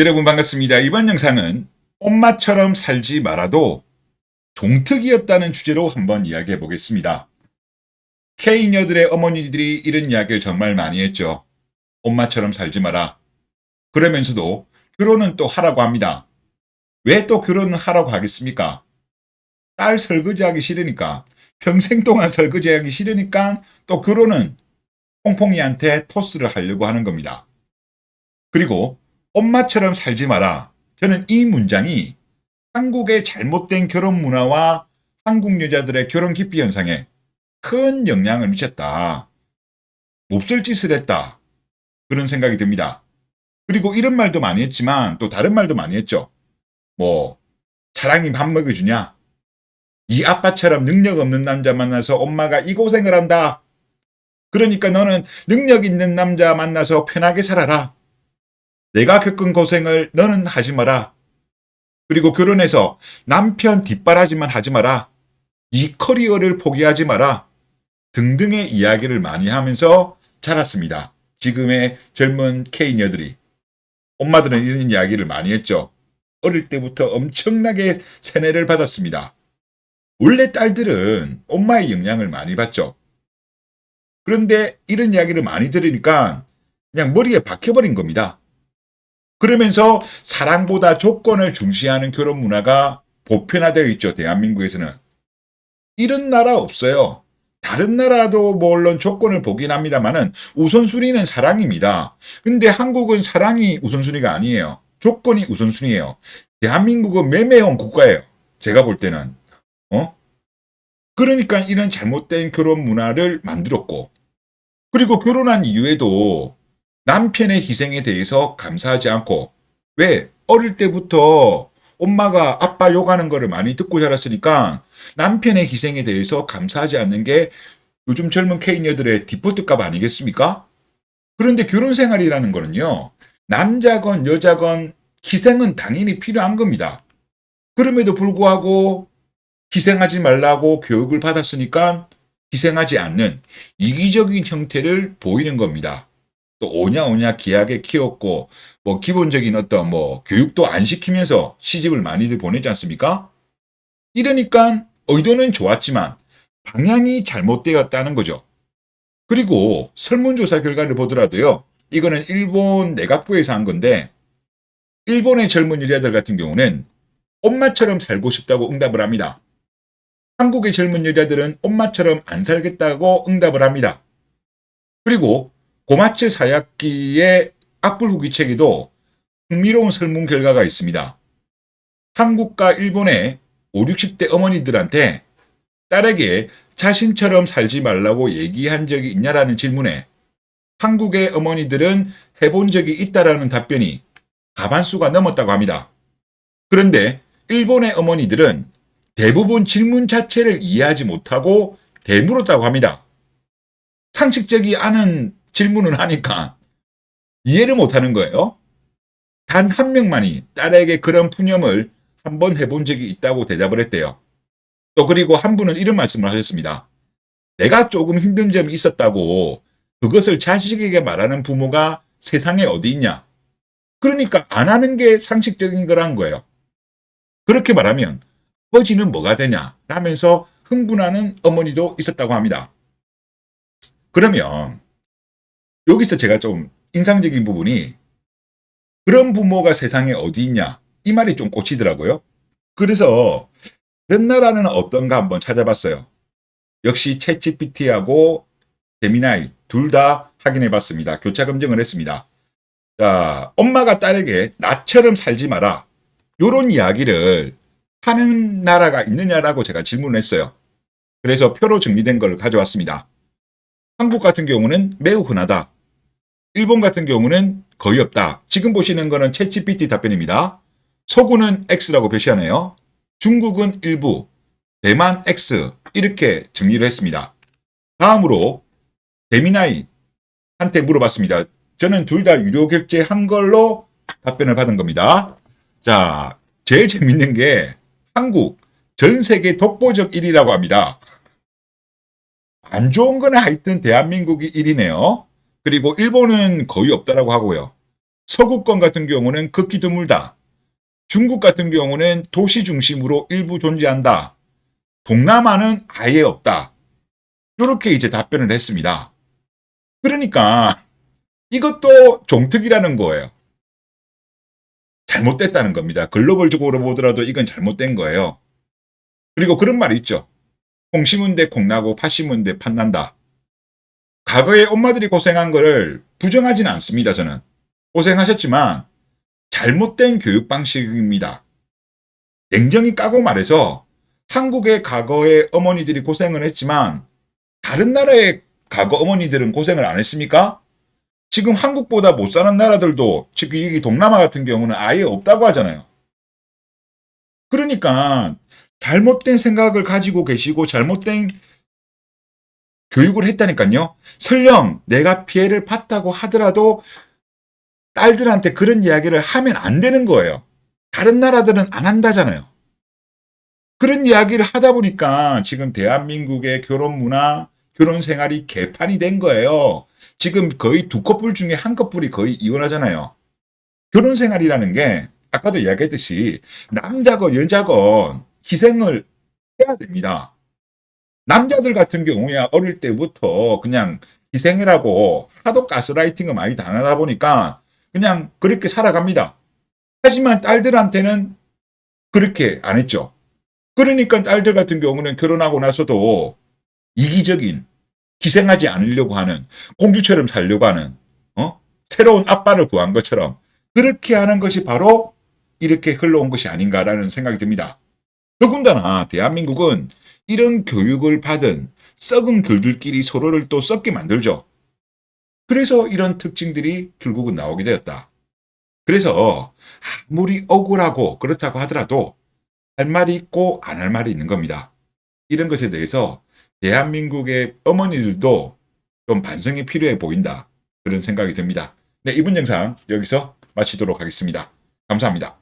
여러분 반갑습니다. 이번 영상은 엄마처럼 살지 말아도 종특이었다는 주제로 한번 이야기해 보겠습니다. K녀들의 어머니들이 이런 이야기를 정말 많이 했죠. 엄마처럼 살지 마라. 그러면서도 결혼은 또 하라고 합니다. 왜 또 결혼을 하라고 하겠습니까? 딸 설거지하기 싫으니까 평생 동안 설거지하기 싫으니까 또 결혼은 퐁퐁이한테 토스를 하려고 하는 겁니다. 그리고 엄마처럼 살지 마라. 저는 이 문장이 한국의 잘못된 결혼 문화와 한국 여자들의 결혼 기피 현상에 큰 영향을 미쳤다. 몹쓸 짓을 했다. 그런 생각이 듭니다. 그리고 이런 말도 많이 했지만 또 다른 말도 많이 했죠. 뭐 사랑이 밥 먹여주냐? 이 아빠처럼 능력 없는 남자 만나서 엄마가 이 고생을 한다. 그러니까 너는 능력 있는 남자 만나서 편하게 살아라. 내가 겪은 고생을 너는 하지 마라. 그리고 결혼해서 남편 뒷바라지만 하지 마라. 이 커리어를 포기하지 마라. 등등의 이야기를 많이 하면서 자랐습니다. 지금의 젊은 K녀들이. 엄마들은 이런 이야기를 많이 했죠. 어릴 때부터 엄청나게 세뇌를 받았습니다. 원래 딸들은 엄마의 영향을 많이 받죠. 그런데 이런 이야기를 많이 들으니까 그냥 머리에 박혀버린 겁니다. 그러면서 사랑보다 조건을 중시하는 결혼 문화가 보편화되어 있죠, 대한민국에서는. 이런 나라 없어요. 다른 나라도 뭐 물론 조건을 보긴 합니다만은 우선순위는 사랑입니다. 근데 한국은 사랑이 우선순위가 아니에요. 조건이 우선순위예요. 대한민국은 매매형 국가예요. 제가 볼 때는. 어? 그러니까 이런 잘못된 결혼 문화를 만들었고 그리고 결혼한 이후에도 남편의 희생에 대해서 감사하지 않고 왜 어릴 때부터 엄마가 아빠 욕하는 거를 많이 듣고 자랐으니까 남편의 희생에 대해서 감사하지 않는 게 요즘 젊은 K녀들의 디폴트값 아니겠습니까? 그런데 결혼 생활이라는 거는요. 남자건 여자건 희생은 당연히 필요한 겁니다. 그럼에도 불구하고 희생하지 말라고 교육을 받았으니까 희생하지 않는 이기적인 형태를 보이는 겁니다. 또 오냐 오냐 귀하게 키웠고 뭐 기본적인 어떤 뭐 교육도 안 시키면서 시집을 많이들 보내지 않습니까? 이러니까 의도는 좋았지만 방향이 잘못되었다는 거죠. 그리고 설문조사 결과를 보더라도요. 이거는 일본 내각부에서 한 건데 일본의 젊은 여자들 같은 경우는 엄마처럼 살고 싶다고 응답을 합니다. 한국의 젊은 여자들은 엄마처럼 안 살겠다고 응답을 합니다. 그리고 고마츠 사약기의 악불 후기책에도 흥미로운 설문 결과가 있습니다. 한국과 일본의 5, 60대 어머니들한테 딸에게 자신처럼 살지 말라고 얘기한 적이 있냐라는 질문에 한국의 어머니들은 해본 적이 있다라는 답변이 가반수가 넘었다고 합니다. 그런데 일본의 어머니들은 대부분 질문 자체를 이해하지 못하고 대물었다고 합니다. 상식적이 않은 질문을 하니까 이해를 못하는 거예요. 단 한 명만이 딸에게 그런 푸념을 한번 해본 적이 있다고 대답을 했대요. 또 그리고 한 분은 이런 말씀을 하셨습니다. 내가 조금 힘든 점이 있었다고 그것을 자식에게 말하는 부모가 세상에 어디 있냐. 그러니까 안 하는 게 상식적인 거란 거예요. 그렇게 말하면 아버지는 뭐가 되냐 라면서 흥분하는 어머니도 있었다고 합니다. 그러면 여기서 제가 좀 인상적인 부분이 그런 부모가 세상에 어디 있냐 이 말이 좀 꽂히더라고요. 그래서 다른 나라는 어떤가 한번 찾아봤어요. 역시 챗GPT하고 제미나이 둘 다 확인해 봤습니다. 교차 검증을 했습니다. 자, 엄마가 딸에게 나처럼 살지 마라. 요런 이야기를 하는 나라가 있느냐라고 제가 질문을 했어요. 그래서 표로 정리된 걸 가져왔습니다. 한국 같은 경우는 매우 흔하다. 일본 같은 경우는 거의 없다. 지금 보시는 거는 챗GPT 답변입니다. 서구는 X라고 표시하네요. 중국은 일부, 대만 X 이렇게 정리를 했습니다. 다음으로 데미나이 한테 물어봤습니다. 저는 둘 다 유료 결제한 걸로 답변을 받은 겁니다. 자, 제일 재밌는 게 한국 전 세계 독보적 1위라고 합니다. 안 좋은 거는 하여튼 대한민국이 1위네요. 그리고 일본은 거의 없다라고 하고요. 서구권 같은 경우는 극히 드물다. 중국 같은 경우는 도시 중심으로 일부 존재한다. 동남아는 아예 없다. 이렇게 이제 답변을 했습니다. 그러니까 이것도 종특이라는 거예요. 잘못됐다는 겁니다. 글로벌적으로 보더라도 이건 잘못된 거예요. 그리고 그런 말이 있죠. 콩 심은 데 콩 나고 팥 심은 데 팥 난다. 과거에 엄마들이 고생한 거를 부정하지는 않습니다. 저는. 고생하셨지만 잘못된 교육 방식입니다. 냉정히 까고 말해서 한국의 과거의 어머니들이 고생을 했지만 다른 나라의 과거 어머니들은 고생을 안 했습니까? 지금 한국보다 못 사는 나라들도 지금 이 동남아 같은 경우는 아예 없다고 하잖아요. 그러니까 잘못된 생각을 가지고 계시고 잘못된 교육을 했다니까요. 설령 내가 피해를 봤다고 하더라도 딸들한테 그런 이야기를 하면 안 되는 거예요. 다른 나라들은 안 한다잖아요. 그런 이야기를 하다 보니까 지금 대한민국의 결혼 문화, 결혼 생활이 개판이 된 거예요. 지금 거의 두 커플 중에 한 커플이 거의 이혼하잖아요. 결혼 생활이라는 게 아까도 이야기했듯이 남자건 여자건 희생을 해야 됩니다. 남자들 같은 경우야 어릴 때부터 그냥 희생이라고 하도 가스라이팅을 많이 당하다 보니까 그냥 그렇게 살아갑니다. 하지만 딸들한테는 그렇게 안 했죠. 그러니까 딸들 같은 경우는 결혼하고 나서도 이기적인 희생하지 않으려고 하는 공주처럼 살려고 하는 어? 새로운 아빠를 구한 것처럼 그렇게 하는 것이 바로 이렇게 흘러온 것이 아닌가라는 생각이 듭니다. 더군다나 대한민국은 이런 교육을 받은 썩은 글들끼리 서로를 또 썩게 만들죠. 그래서 이런 특징들이 결국은 나오게 되었다. 그래서 아무리 억울하고 그렇다고 하더라도 할 말이 있고 안 할 말이 있는 겁니다. 이런 것에 대해서 대한민국의 어머니들도 좀 반성이 필요해 보인다. 그런 생각이 듭니다. 네, 이번 영상 여기서 마치도록 하겠습니다. 감사합니다.